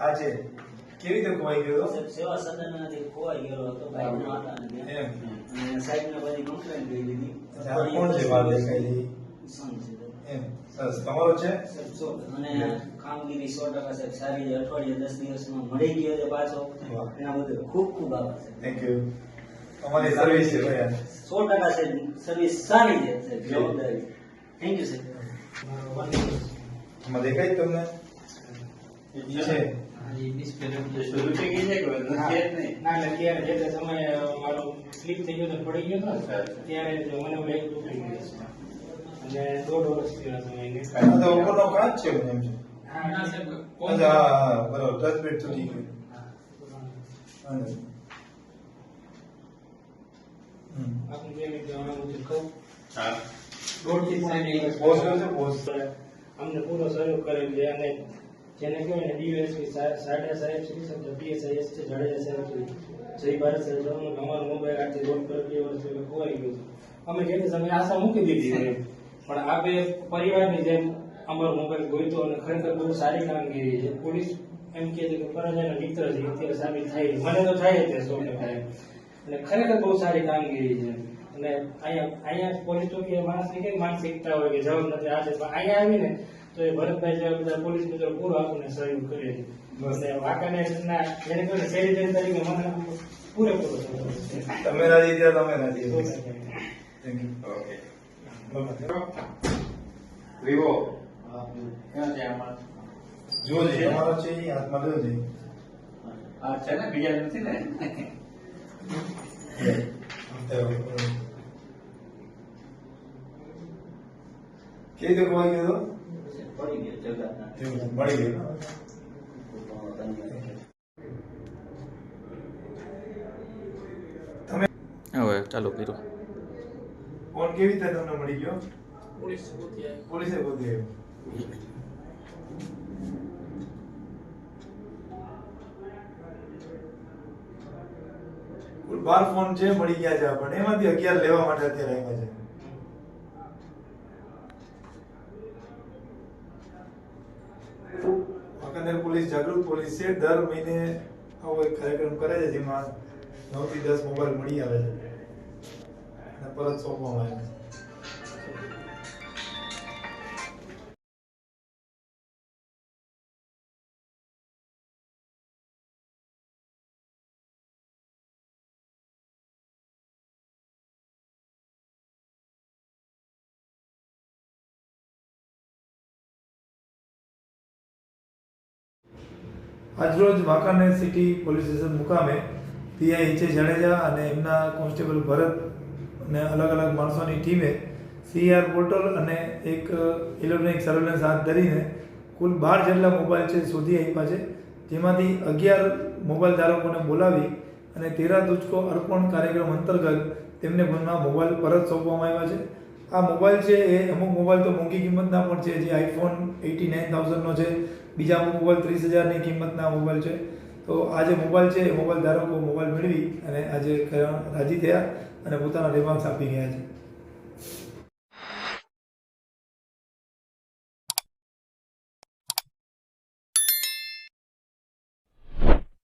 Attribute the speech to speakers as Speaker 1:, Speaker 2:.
Speaker 1: આ છે કેવી રીતે ખોવાઈ ગયો હતો?
Speaker 2: સાહેબ, સેવા સદનમાંથી ખોવાઈ ગયો હતો હતા ને ત્યાં.
Speaker 1: એમ.
Speaker 2: બધી કમ્પ્લેન કરી દીધી.
Speaker 1: કોણ છે દેખાયેલી?
Speaker 2: son છે સાહેબ.
Speaker 1: એમ. સરસ. તમારો છે?
Speaker 2: અને કામગીરી સો ટકા સાહેબ સારી અઠવાડિયે દસ દિવસમાં મળી ગયો છે પાછો. એના બદલ ખૂબ ખૂબ આભાર સાહેબ.
Speaker 1: થેન્ક યુ અમારી સર્વિસ છે ભાઈ
Speaker 2: સો ટકા સાહેબ સર્વિસ સારી છે સાહેબ જવાબદારી. થેન્ક યુ સાહેબ.
Speaker 1: દેખાય જ તમને ઈ છે
Speaker 3: ના ના ત્યારે જે તે સમયે મારો સ્લીપ થઈ ગયો તો પડી ગયો હતો ને, ત્યારે જ મને ઓલું એક તૂટી ગયું છે. અને દોઢ વર્ષ થયો હતો એને.
Speaker 1: આ તો ઉપરનો કાચ છે મને એમ છે
Speaker 3: હા, ના, સાહેબ,
Speaker 1: અચ્છા હા, હા, બરોબર ટચ પેડ તૂટી ગયું હા. હમ.
Speaker 3: આપણું જે રીતે આનું જે કહું, દોઢથી ત્રણ દિવસ
Speaker 1: પોઝ કર્યો છે પોઝ
Speaker 3: અમને પૂરો સહયોગ કરેલ છે અને જેને કહેવાય ને ડીવાયએસપી સાડા સાહેબ, શ્રી સંત પીએસઆઈએસ છે જાડેજા સાહેબ શ્રી જય ભારત સાહેબ જવાનું અમારો મોબાઈલ આજથી રોડ પર બે વર્ષ પહેલા ખોવાઈ ગયો અમે જે સમય આશા મૂકી દીધી પણ આ બે પરિવારની જેમ અમારો મોબાઈલ ગોઈતો અને ખરેખર બહુ સારી કામગીરી છે. પોલીસ એમ કહે છે કે ફરજના મિત્ર છે અત્યારે સાબિત થાય મને તો થાય જ સો ટકા અને ખરેખર બહુ સારી કામગીરી છે. અને અહીંયા અહીંયા પોલીસ ચોકીએ માણસની કઈ માનસિકતા હોય કે જવાબ નથી આ પણ અહીંયા આવીને તો એ ભરતભાઈ જેવા બધા પોલીસ મિત્રો પૂરો આપણને સહયોગ કરે છે.
Speaker 1: બસ.
Speaker 3: અને વાંકાને જેને કહ્યું તરીકે મને પૂરેપૂરો સહયોગ
Speaker 1: તમે રાજી થયા તમે રાજી.
Speaker 3: ટકા.
Speaker 4: વિવો. ક્યાં છે આમાં?
Speaker 1: જોજે તમારો છે ઈ હાથમાં
Speaker 4: છે ને બીજા નથી ને?
Speaker 1: કેવી રીતે ગયો હતો?
Speaker 2: ગયો જગતના
Speaker 1: મળી ગયો
Speaker 5: હવે ચાલુ કર્યું.
Speaker 1: ફોન કેવી રીતે તમને મળી ગયો?
Speaker 3: પોલીસ
Speaker 1: પોલીસે ગોતી આવ્યો કુલ બાર ફોન છે મળી ગયા છે આપણને. એમાંથી અગિયાર લેવા માટે અત્યારે આવ્યા છે વાંકાનેર પોલીસ જાગૃત પોલીસ છે. દર મહિને આવો એક કાર્યક્રમ કરે છે જેમાં નવથી દસ મોબાઈલ મળી આવે છે. અને પરત સોંપવામાં આવે છે. આજરોજ વાંકાનેર સિટી પોલીસ સ્ટેશન મુકામે પીઆઈ એચ જાડેજા અને એમના કોન્સ્ટેબલ ભરત અને અલગ અલગ માણસોની ટીમે સીઆર પોર્ટલ અને એક ઇલેક્ટ્રોનિક સર્વેલન્સ હાથ ધરીને કુલ બાર જેટલા મોબાઈલ છે શોધી આપ્યા છે, જેમાંથી અગિયાર મોબાઈલ ધારકોને બોલાવી અને તેરા દુચકો અર્પણ કાર્યક્રમ અંતર્ગત તેમને પણ મોબાઈલ પરત સોંપવામાં આવ્યા છે. આ મોબાઈલ છે એ અમુક મોબાઈલ તો મોંઘી કિંમતના પણ છે, જે આઈફોન એટી નાઇન થાઉઝન્ડનો છે બીજા મોબાઈલ ત્રીસ હજારની કિંમતના મોબાઈલ છે. તો આ મોબાઈલ છે, એ મોબાઈલ ધારકો મોબાઈલ મેળવી અને આજે રાજી થયા અને પોતાના રેવાંશ આપી ગયા છે.